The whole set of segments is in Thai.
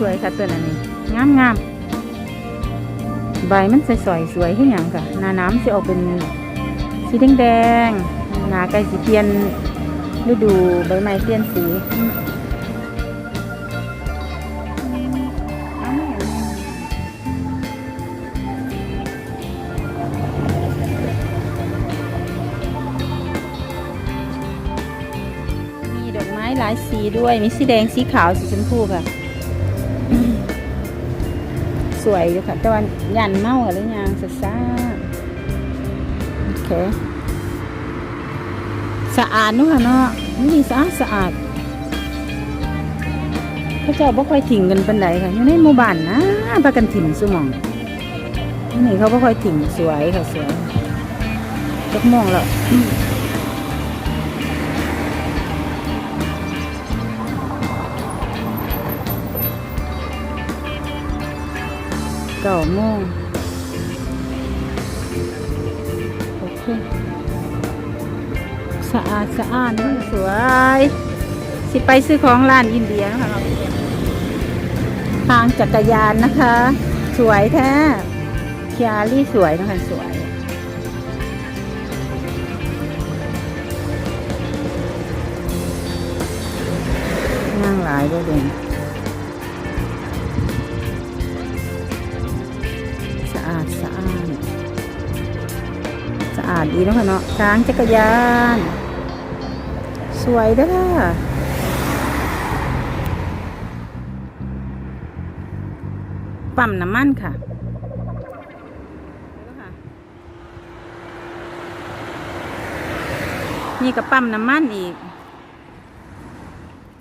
สวยค่ะตัวนั้นนี่งามงามใบมันสวยๆสวยขึ้นอย่างค่ะหน้าน้ำจะออกเป็นสีแดงแดงหน้าใกล้สีเปลี่ยนฤดูใบไม้เปลี่ยนสีมีดอกไม้หลายสีด้วย มีสีแดงสีขาวสีชมพูค่ะ สวยอยู่ค่ะ แต่ว่ายันเมากันหรือยังสดซ่าโอเค สะอาดนู่ค่ะเนาะนี่สะอาดสะอาดพระเจ้าบ่ค่อยถิ่งกันปันใดค่ะอยู่ในหมู่บ้านนะพากันถิ่มสมองนี่เขาบ่ค่อยถิ่งสวยค่ะสวยจักมองแล้ว เก้าโมงโอเค สะอาดสะอาดนี่สวย สิไปซื้อของร้านอินเดียนะคะทางจักรยานนะคะ สวยแท้เคียรี่สวยนะคะสวย นั่งหลายด้วยเด่น อาดสะอาดสะอาดดีนะคะเนาะช้างจักรยาน สวยด้อค่ะปั๊มน้ำมันค่ะนี่ก็ปั๊มน้ำมันอีก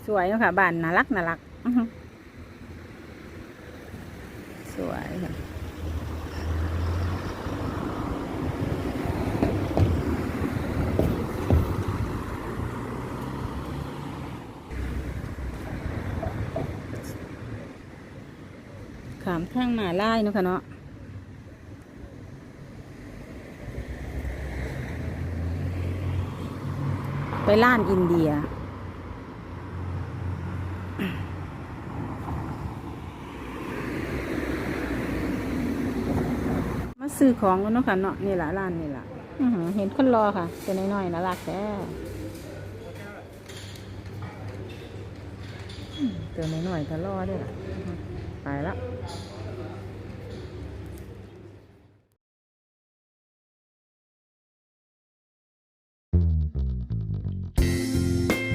สวยเนาะค่ะบ้านน่ารักน่ารัก สวยค่ะามทางมาไล่นะคะเนาะไปล้านอินเดีย มาซื้อของกันเนาะค่ะเนาะนี่แหละร้านนี่แหละเห็นคนรอค่ะ ตัวน้อยๆน่ารักแท้ตัวน้อยๆก็รอด้วยล่ะ ไปละ